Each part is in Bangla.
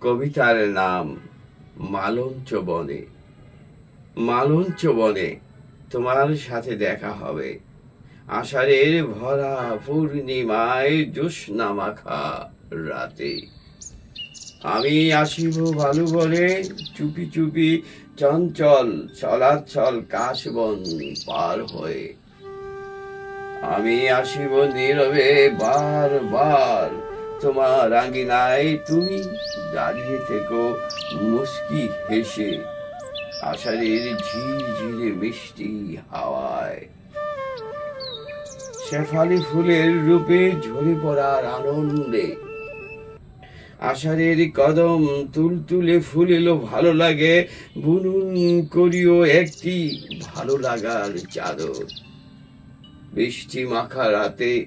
কবিতার নাম মালঞ্চ বনে। মালঞ্চ বনে তোমার সাথে দেখা হবে। আষাঢ়ের ভরা পূর্ণিমায় জ্যোৎস্না মাখা রাতে। আমি আসিব ভালো বলে চুপি চুপি চঞ্চল চলাচল কাশবন পার হয়ে। আমি আসিব নীরবে বার বার তোমার আঙ্গিনায় তুমি দাঁড়িয়ে থেকো, মুস্কি হেসে। আষাঢ়ের ঝিরঝিরে মিষ্টি হাওয়ায়। শেফালি ফুলের রূপে ঝরে পড়ার আনন্দে। আষাঢ়ের কদম তুলতুলে ফুল এলো, ভালো লাগে। বুনুন করিও একটি ভালো লাগার চাদর। বৃষ্টি মাখা রাতে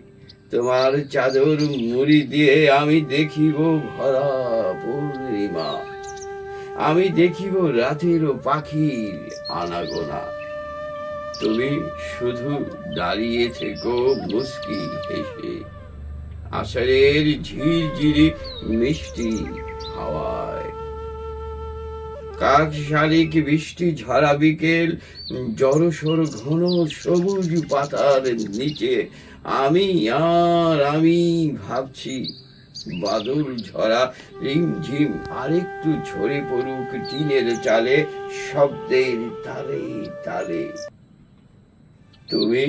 তোমার চাদর মুড়ি দিয়ে আমি দেখিব ভরা পূর্ণিমা। আমি দেখিব রাতের পাখির আনাগোনা। তুমি শুধু দাঁড়িয়ে থেকো মুস্কি হেসে। আষাঢ়ের ঝিরঝিরি মিষ্টি হাওয়ায়। কাক শালিক বৃষ্টি ঝরা বিকেল জড়সর ঘন সবুজ পাতার নিচে আমি আর আমি ভাবছি, বাদল ঝরা রিমঝিম আরেকটু ঝরে পড়ুক টিনের চালে, শব্দের তালে তালে। তুমি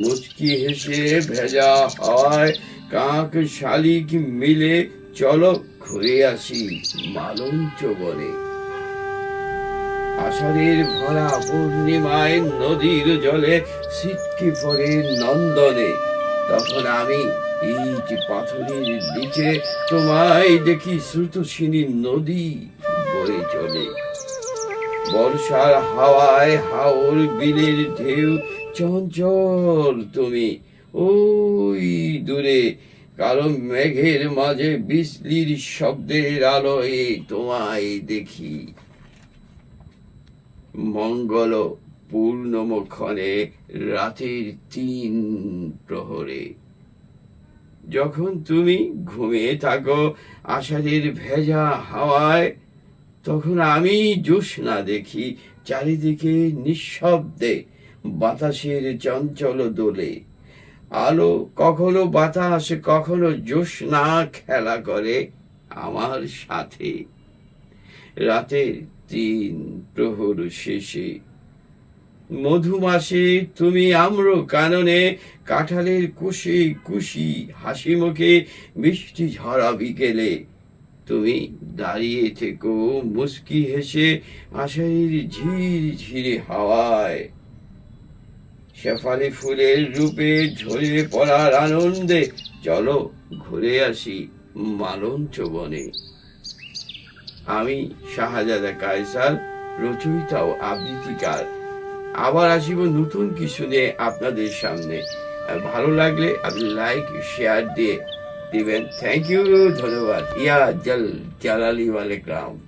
মুচকি হেসে ভেজা হয়, কাক শালিক মিলে চলো ঘুরে আসি, মালঞ্চ বনে। আষাঢ়ের ভরা পূর্ণিমায় নদীর জলে ছিটকে পড়ে নন্দনে। তখন আমি ইট পাথরের নিচে তোমায় দেখি শ্রুতসিনী নদী বয়ে চলে। বর্ষার হাওয়ায় হাওর বিলের ঢেউ, চঞ্চল তুমি। ওই দূরে কালো মেঘের মাঝে বিজলির শব্দের আলোয় তোমায় দেখি। মঙ্গল পূর্ণমক্ষণে রাতের তিন প্রহরে। যখন তুমি ঘুমিয়ে থাকো, আষাঢ়ের ভেজা হাওয়ায়, তখন আমি জ্যোৎস্না দেখি চারিদিকে নিঃশব্দে বাতাসের চঞ্চল দোলে। আলো কখনো বাতাস, কখনো জ্যোৎস্না খেলা করে আমার সাথে। রাতের তিন প্রহর শেষে। মধুমাসে তুমি আম্র কাননে কাঁঠালের কুশি কুশি হাসি মুখে মিষ্টি ঝরা বিকেলে। তুমি দাঁড়িয়ে থেকো, মুস্কি হেসে আষাঢ়ের ঝির ঝিরে হাওয়ায়। শেফালি ফুলের রূপে ঝরে পড়ার আনন্দে চলো ঘুরে আসি মালঞ্চ বনে। আমি শাহজাদা কায়সার রচয়িতা ও আবৃত্তিকার। আবার আসিব নতুন কিছু নিয়ে আপনাদের সামনে। আর ভালো লাগলে আপনি লাইক শেয়ার দিয়ে দিবেন। থ্যাংক ইউ ধন্যবাদ। ইয়া জল জালালি ওয়ালেকাম